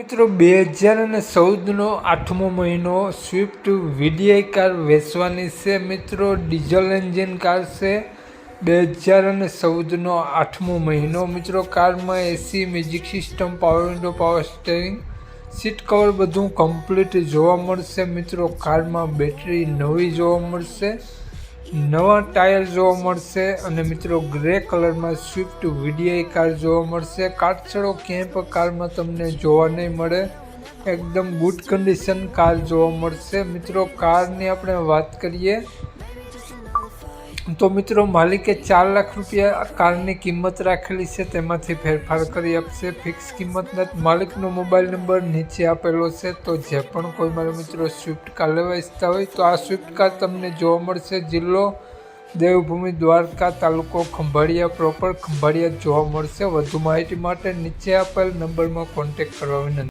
મિત્રો, બે હજાર અને ચૌદનો આઠમો મહિનો સ્વિફ્ટ વીડીઆઈ કાર વેચવાની છે. મિત્રો, ડીઝલ એન્જિન કાર છે. બે હજાર અને ચૌદનો આઠમો મહિનો. મિત્રો, કારમાં AC music system, power window, power steering, seat cover બધું કમ્પ્લીટ જોવા મળશે. મિત્રો, કારમાં બેટરી નવી જોવા મળશે. નવા ટાયર જોવા મળશે અને મિત્રો ગ્રે કલરમાં સ્વિફ્ટ વીડીઆઈ કાર જોવા મળશે. કાટછડો પણ કારમાં તમને જોવા નહીં મળે. એકદમ ગુડ કન્ડિશન કાર જોવા મળશે. મિત્રો, કારની આપણે વાત કરીએ. તો મિત્રો, માલિકે ચાર લાખ રૂપિયા કારની કિંમત રાખેલી છે. તેમાંથી ફેરફાર કરી આપશે. ફિક્સ કિંમત નથી માલિકનો મોબાઈલ નંબર નીચે આપેલો છે. તો જે પણ કોઈ મારા મિત્રો સ્વિફ્ટ કાર લેવા ઈચ્છતા હોય, તો આ સ્વિફ્ટ કાર તમને જોવા મળશે. જિલ્લો દેવભૂમિ દ્વારકા તાલુકો ખંભાળિયા પ્રોપર ખંભાળિયા જોવા મળશે. વધુ માહિતી માટે નીચે આપેલ નંબરમાં કોન્ટેક્ટ કરવા વિનંતી.